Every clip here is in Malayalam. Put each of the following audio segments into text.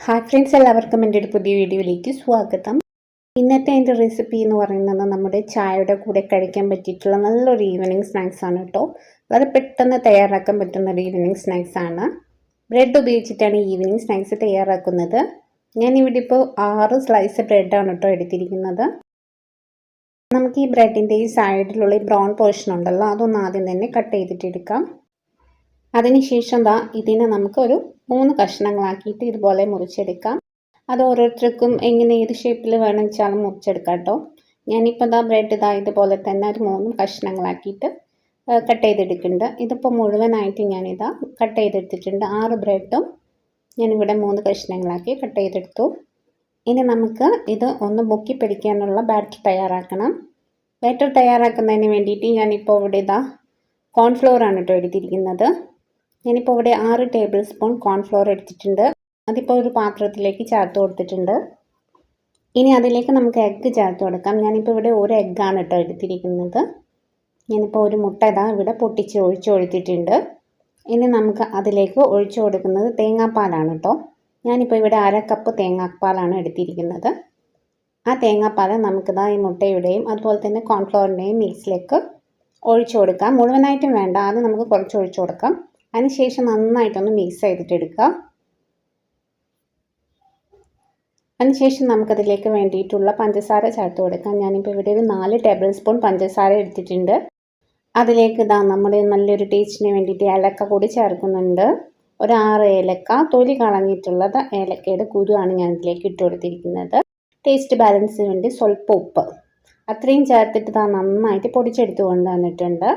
ഹായ് ഫ്രണ്ട്സ് എല്ലാവർക്കും എന്റെ ഒരു പുതിയ വീഡിയോയിലേക്ക് സ്വാഗതം. ഇന്നത്തെ എന്റെ റെസിപ്പി എന്ന് പറയുന്നത് നമ്മുടെ ചായയുടെ കൂടെ കഴിക്കാൻ പറ്റിയിട്ടുള്ള നല്ലൊരു ഈവനിങ് സ്നാക്സ് ആണ് കേട്ടോ. വളരെ പെട്ടെന്ന് തയ്യാറാക്കാൻ പറ്റുന്ന ഒരു ഈവനിങ് സ്നാക്സ് ആണ്. ബ്രെഡ് ഉപയോഗിച്ചിട്ടാണ് ഈവനിങ് സ്നാക്സ് തയ്യാറാക്കുന്നത്. ഞാൻ ഇവിടെ ഇപ്പോൾ ആറ് സ്ലൈസ് ബ്രെഡാണ് കേട്ടോ എടുത്തിരിക്കുന്നത്. നമുക്ക് ഈ ബ്രെഡിന്റെ ഈ സൈഡിലുള്ള ഈ ബ്രൗൺ പോർഷൻ ഉണ്ടല്ലോ അതൊന്ന് ആദ്യം തന്നെ കട്ട് ചെയ്തിട്ടെടുക്കാം അതിനുശേഷം ദാ ഇതിനെ നമുക്കൊരു മൂന്ന് കഷ്ണങ്ങളാക്കിയിട്ട് ഇതുപോലെ മുറിച്ചെടുക്കാം. അത് ഓരോരുത്തർക്കും എങ്ങനെ ഏത് ഷേപ്പിൽ വേണം വെച്ചാലും മുറിച്ചെടുക്കാം കേട്ടോ. ഞാനിപ്പോൾ ദാ ബ്രെഡ് ഇതാ ഇതുപോലെ തന്നെ ഒരു മൂന്ന് കഷ്ണങ്ങളാക്കിയിട്ട് കട്ട് ചെയ്തെടുക്കുന്നുണ്ട്. ഇതിപ്പോൾ മുഴുവനായിട്ട് ഞാനിതാ കട്ട് ചെയ്തെടുത്തിട്ടുണ്ട്. ആറ് ബ്രെഡും ഞാനിവിടെ മൂന്ന് കഷ്ണങ്ങളാക്കി കട്ട് ചെയ്തെടുത്തു. ഇനി നമുക്ക് ഇത് ഒന്ന് മുക്കി പിടിക്കാനുള്ള ബാറ്റർ തയ്യാറാക്കണം. ബാറ്റർ തയ്യാറാക്കുന്നതിന് വേണ്ടിയിട്ട് ഞാനിപ്പോൾ ഇവിടെ ഇതാ കോൺഫ്ലോറാണ് കേട്ടോ എടുത്തിരിക്കുന്നത്. ഞാനിപ്പോൾ ഇവിടെ ആറ് ടേബിൾ സ്പൂൺ കോൺഫ്ലോർ എടുത്തിട്ടുണ്ട്. അതിപ്പോൾ ഒരു പാത്രത്തിലേക്ക് ചേർത്ത് കൊടുത്തിട്ടുണ്ട്. ഇനി അതിലേക്ക് നമുക്ക് എഗ്ഗ് ചേർത്ത് കൊടുക്കാം. ഞാനിപ്പോൾ ഇവിടെ ഒരു എഗ്ഗാണ് കേട്ടോ എടുത്തിരിക്കുന്നത്. ഞാനിപ്പോൾ ഒരു മുട്ട ഇതാ ഇവിടെ പൊട്ടിച്ച് ഒഴിച്ച് കൊടുത്തിട്ടുണ്ട്. ഇനി നമുക്ക് അതിലേക്ക് ഒഴിച്ചു കൊടുക്കുന്നത് തേങ്ങാപ്പാലാണ് കേട്ടോ ഞാനിപ്പോൾ ഇവിടെ അര കപ്പ് തേങ്ങാപ്പാലാണ് എടുത്തിരിക്കുന്നത്. ആ തേങ്ങാപ്പാൽ നമുക്കിതാ ഈ മുട്ടയുടെയും അതുപോലെ തന്നെ കോൺഫ്ലോറിന്റെയും മിക്സിലേക്ക് ഒഴിച്ചു കൊടുക്കാം. മുഴുവനായിട്ടും വേണ്ട. ആദ്യം നമുക്ക് കുറച്ച് ഒഴിച്ചു കൊടുക്കാം. അതിനുശേഷം നന്നായിട്ടൊന്ന് മിക്സ് ചെയ്തിട്ട് എടുക്കുക അതിനുശേഷം നമുക്കതിലേക്ക് വേണ്ടിയിട്ടുള്ള പഞ്ചസാര ചേർത്ത് കൊടുക്കാം. ഞാനിപ്പോൾ ഇവിടെ ഒരു നാല് ടേബിൾ സ്പൂൺ പഞ്ചസാര എടുത്തിട്ടുണ്ട്. അതിലേക്ക് ഇതാ നമ്മുടെ നല്ലൊരു ടേസ്റ്റിന് വേണ്ടിയിട്ട് ഏലക്ക കൂടി ചേർക്കുന്നുണ്ട്. ഒരു ആറ് ഏലക്ക തൊലി കളഞ്ഞിട്ടുള്ളത് ഏലക്കയുടെ കുരുവാണ് ഞാൻ ഇതിലേക്ക് ഇട്ട് കൊടുത്തിരിക്കുന്നത്. ടേസ്റ്റ് ബാലൻസിന് വേണ്ടി സ്വല്പം ഉപ്പ്. അത്രയും ചേർത്തിട്ട് ഇതാ നന്നായിട്ട് പൊടിച്ചെടുത്ത് കൊണ്ടുവന്നിട്ടുണ്ട്.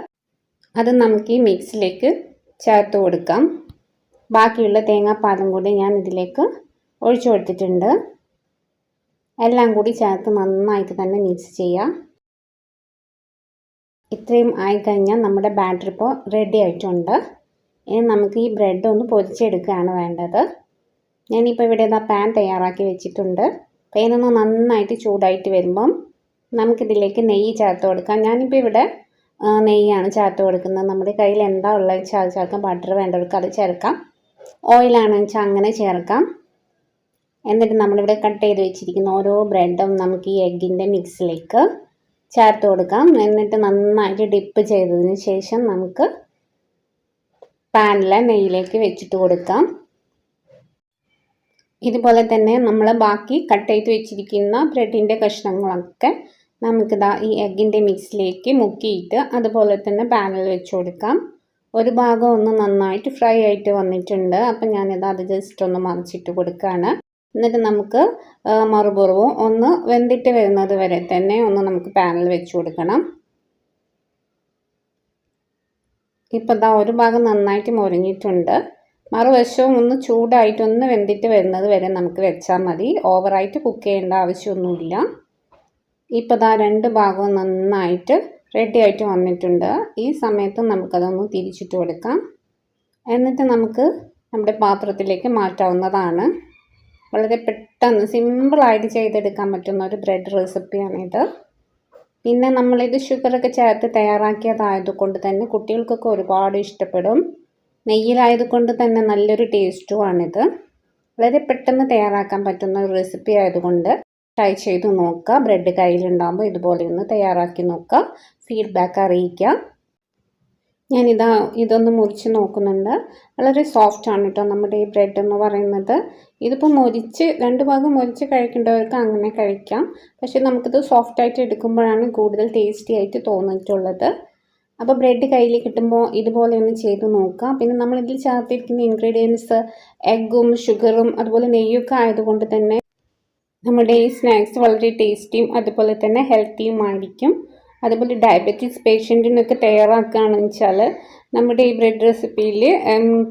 അത് നമുക്ക് ഈ മിക്സിലേക്ക് ചേർത്ത് കൊടുക്കാം. ബാക്കിയുള്ള തേങ്ങാപ്പാലും കൂടി ഞാൻ ഇതിലേക്ക് ഒഴിച്ചു കൊടുത്തിട്ടുണ്ട്. എല്ലാം കൂടി ചേർത്ത് നന്നായിട്ട് തന്നെ മിക്സ് ചെയ്യാം. ഇത്രയും ആയിക്കഴിഞ്ഞാൽ നമ്മുടെ ബാറ്റർ ഇപ്പോൾ റെഡി ആയിട്ടുണ്ട്. ഇനി നമുക്ക് ഈ ബ്രെഡ് ഒന്ന് പൊരിച്ചെടുക്കുകയാണ് വേണ്ടത്. ഞാനിപ്പോൾ ഇവിടെ ഇതാ പാൻ തയ്യാറാക്കി വെച്ചിട്ടുണ്ട്. പാനൊന്ന് നന്നായിട്ട് ചൂടായിട്ട് വരുമ്പം നമുക്കിതിലേക്ക് നെയ്യ് ചേർത്ത് കൊടുക്കാം. ഞാനിപ്പോൾ ഇവിടെ നെയ്യാണ് ചേർത്ത് കൊടുക്കുന്നത്. നമ്മുടെ കയ്യിൽ എന്താ ഉള്ളത് വെച്ചാൽ അത് ചേർക്കാം. ബട്ടർ വേണ്ടവർക്ക് അത് ചേർക്കാം. ഓയിലാണ് വെച്ചാൽ അങ്ങനെ ചേർക്കാം. എന്നിട്ട് നമ്മളിവിടെ കട്ട് ചെയ്ത് വെച്ചിരിക്കുന്ന ഓരോ ബ്രെഡും നമുക്ക് ഈ എഗ്ഗിന്റെ മിക്സിലേക്ക് ചേർത്ത് കൊടുക്കാം. എന്നിട്ട് നന്നായിട്ട് ഡിപ്പ് ചെയ്തതിന് ശേഷം നമുക്ക് പാനിലെ നെയ്യിലേക്ക് വെച്ചിട്ട് കൊടുക്കാം. ഇതുപോലെ തന്നെ നമ്മൾ ബാക്കി കട്ട് ചെയ്ത് വെച്ചിരിക്കുന്ന ബ്രെഡിന്റെ കഷ്ണങ്ങളൊക്കെ നമുക്കിതാ ഈ എഗ്ഗിന്റെ മിക്സിലേക്ക് മുക്കിയിട്ട് അതുപോലെ തന്നെ പാനിൽ വെച്ച് കൊടുക്കാം. ഒരു ഭാഗം ഒന്ന് നന്നായിട്ട് ഫ്രൈ ആയിട്ട് വന്നിട്ടുണ്ട്. അപ്പം ഞാനിത് അത് ജസ്റ്റ് ഒന്ന് മറിച്ചിട്ട് കൊടുക്കുകയാണ്. എന്നിട്ട് നമുക്ക് മറുപുറവും ഒന്ന് വെന്തിട്ട് വരുന്നത് വരെ തന്നെ ഒന്ന് നമുക്ക് പാനിൽ വെച്ച് കൊടുക്കണം. ഇപ്പം ഇതാ ഒരു ഭാഗം നന്നായിട്ട് മുരിഞ്ഞിട്ടുണ്ട്. മറുവശവും ഒന്ന് ചൂടായിട്ടൊന്ന് വെന്തിട്ട് വരുന്നത് വരെ നമുക്ക് വെച്ചാൽ മതി. ഓവറായിട്ട് കുക്ക് ചെയ്യേണ്ട ആവശ്യമൊന്നുമില്ല. ഇപ്പോൾ ദാ രണ്ട് ഭാഗവും നന്നായിട്ട് റെഡി ആയിട്ട് വന്നിട്ടുണ്ട്. ഈ സമയത്ത് നമുക്കതൊന്ന് തിരിച്ചിട്ട് കൊടുക്കാം. എന്നിട്ട് നമുക്ക് നമ്മുടെ പാത്രത്തിലേക്ക് മാറ്റാവുന്നതാണ്. വളരെ പെട്ടെന്ന് സിമ്പിളായിട്ട് ചെയ്തെടുക്കാൻ പറ്റുന്ന ഒരു ബ്രെഡ് റെസിപ്പിയാണിത് പിന്നെ നമ്മളിത് ഷുഗറൊക്കെ ചേർത്ത് തയ്യാറാക്കിയതായതുകൊണ്ട് തന്നെ കുട്ടികൾക്കൊക്കെ ഒരുപാട് ഇഷ്ടപ്പെടും. നെയ്യിലായതുകൊണ്ട് തന്നെ നല്ലൊരു ടേസ്റ്റുമാണിത് വളരെ പെട്ടെന്ന് തയ്യാറാക്കാൻ പറ്റുന്ന ഒരു റെസിപ്പി ആയതുകൊണ്ട് ട്രൈ ചെയ്ത് നോക്കുക ബ്രെഡ് കയ്യിലുണ്ടാകുമ്പോൾ ഇതുപോലെ ഒന്ന് തയ്യാറാക്കി നോക്കുക ഫീഡ്ബാക്ക് അറിയിക്കുക ഞാനിതാ ഇതൊന്ന് മുറിച്ച് നോക്കുന്നുണ്ട്. വളരെ സോഫ്റ്റ് ആണ് കേട്ടോ നമ്മുടെ ഈ ബ്രെഡ് എന്ന് പറയുന്നത്. ഇതിപ്പോൾ മുരിച്ച് രണ്ട് ഭാഗം മുരിച്ച് കഴിക്കേണ്ടവർക്ക് അങ്ങനെ കഴിക്കാം. പക്ഷേ നമുക്കിത് സോഫ്റ്റായിട്ട് എടുക്കുമ്പോഴാണ് കൂടുതൽ ടേസ്റ്റി ആയിട്ട് തോന്നിയിട്ടുള്ളത്. അപ്പോൾ ബ്രെഡ് കയ്യിൽ കിട്ടുമ്പോൾ ഇതുപോലെ ഒന്ന് ചെയ്ത് നോക്കാം. പിന്നെ നമ്മളിതിൽ ചേർത്തിരിക്കുന്ന ഇൻഗ്രീഡിയൻസ് എഗ്ഗും ഷുഗറും അതുപോലെ നെയ്യൊക്കെ ആയതുകൊണ്ട് തന്നെ നമ്മുടെ ഈ സ്നാക്സ് വളരെ ടേസ്റ്റിയും അതുപോലെ തന്നെ ഹെൽത്തിയും ഹെൽത്തിയുമായിരിക്കും അതുപോലെ ഡയബറ്റീസ് പേഷ്യന്റിനൊക്കെ തയ്യാറാക്കുകയാണെന്ന് വെച്ചാൽ നമ്മുടെ ഈ ബ്രെഡ് റെസിപ്പിയിൽ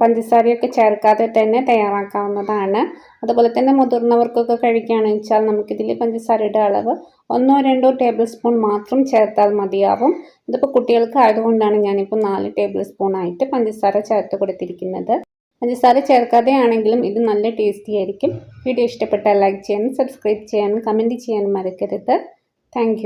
പഞ്ചസാരയൊക്കെ ചേർക്കാതെ തന്നെ തയ്യാറാക്കാവുന്നതാണ്. അതുപോലെ തന്നെ മുതിർന്നവർക്കൊക്കെ കഴിക്കുകയാണെന്ന് വെച്ചാൽ നമുക്കിതിൽ പഞ്ചസാരയുടെ അളവ് ഒന്നോ രണ്ടോ ടേബിൾ സ്പൂൺ മാത്രം ചേർത്താൽ മതിയാവും. ഇതിപ്പോൾ കുട്ടികൾക്ക് ആയതുകൊണ്ടാണ് ഞാനിപ്പോൾ നാല് ടേബിൾ സ്പൂണായിട്ട് പഞ്ചസാര ചേർത്ത് കൊടുത്തിരിക്കുന്നത്. പഞ്ചസാര ചേർക്കാതെ ആണെങ്കിലും ഇത് നല്ല ടേസ്റ്റി ആയിരിക്കും. വീഡിയോ ഇഷ്ടപ്പെട്ടാൽ ലൈക്ക് ചെയ്യാനും സബ്സ്ക്രൈബ് ചെയ്യാനും കമന്റ് ചെയ്യാനും മറക്കരുത്. താങ്ക്